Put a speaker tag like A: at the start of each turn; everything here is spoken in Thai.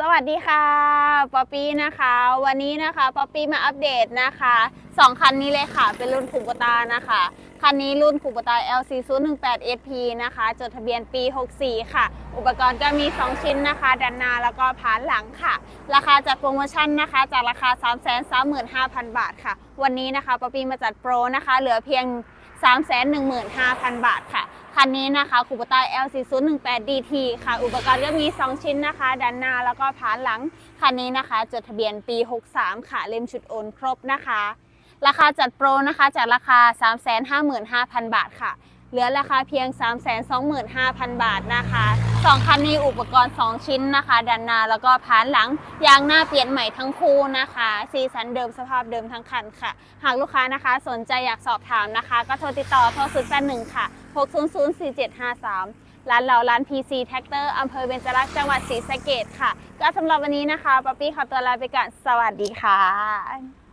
A: สวัสดีค่ะป๊อปปี้นะคะ วันนี้นะคะป๊อปปี้มาอัปเดตนะคะสองคันนี้เลยค่ะ เป็นรุ่นคูปตานะคะ คันนี้รุ่นคูปตา LC 0 1 8 SP นะคะ จดทะเบียนปี 64 ค่ะ อุปกรณ์ก็มี 2 ชิ้นนะคะ ด้านหน้าแล้วก็ผานหลังค่ะ ราคาจัดโปรโมชั่นนะคะ จากราคา 335,000 บาทค่ะ วันนี้นะคะป๊อปปี้มาจัดโปรนะคะ เหลือเพียง 315,000 บาทค่ะ คันนี้นะคะคูปต้า LC 0 1 8 DT ค่ะ อุปกรณ์ก็มี 2 ชิ้นนะคะ ด้านหน้าแล้วก็ผานหลัง คันนี้นะคะ จดทะเบียนปี 63 ค่ะ เล่มชุดโอนครบนะคะ ราคาจัดโปรนะคะจากราคา 355,000 บาทค่ะ เหลือราคาเพียง 325,000 บาทนะคะสองคันนี้อุปกรณ์ 2 ชิ้นนะคะด้านหน้าแล้วก็ผานหลัง ยางหน้าเปลี่ยนใหม่ทั้งคู่นะคะ สีสันเดิมสภาพเดิมทั้งคันค่ะ หากลูกค้านะคะ สนใจอยากสอบถามนะคะ ก็โทรติดต่อโทรศูนย์แปดหนึ่งค่ะ 6004753 ร้านเราร้าน PC Tractor อำเภอเบญจรักษ์จังหวัดศรีสะเกดค่ะ ก็สำหรับวันนี้นะคะป๊อปปี้ขอตัวลาไปก่อนสวัสดีค่ะ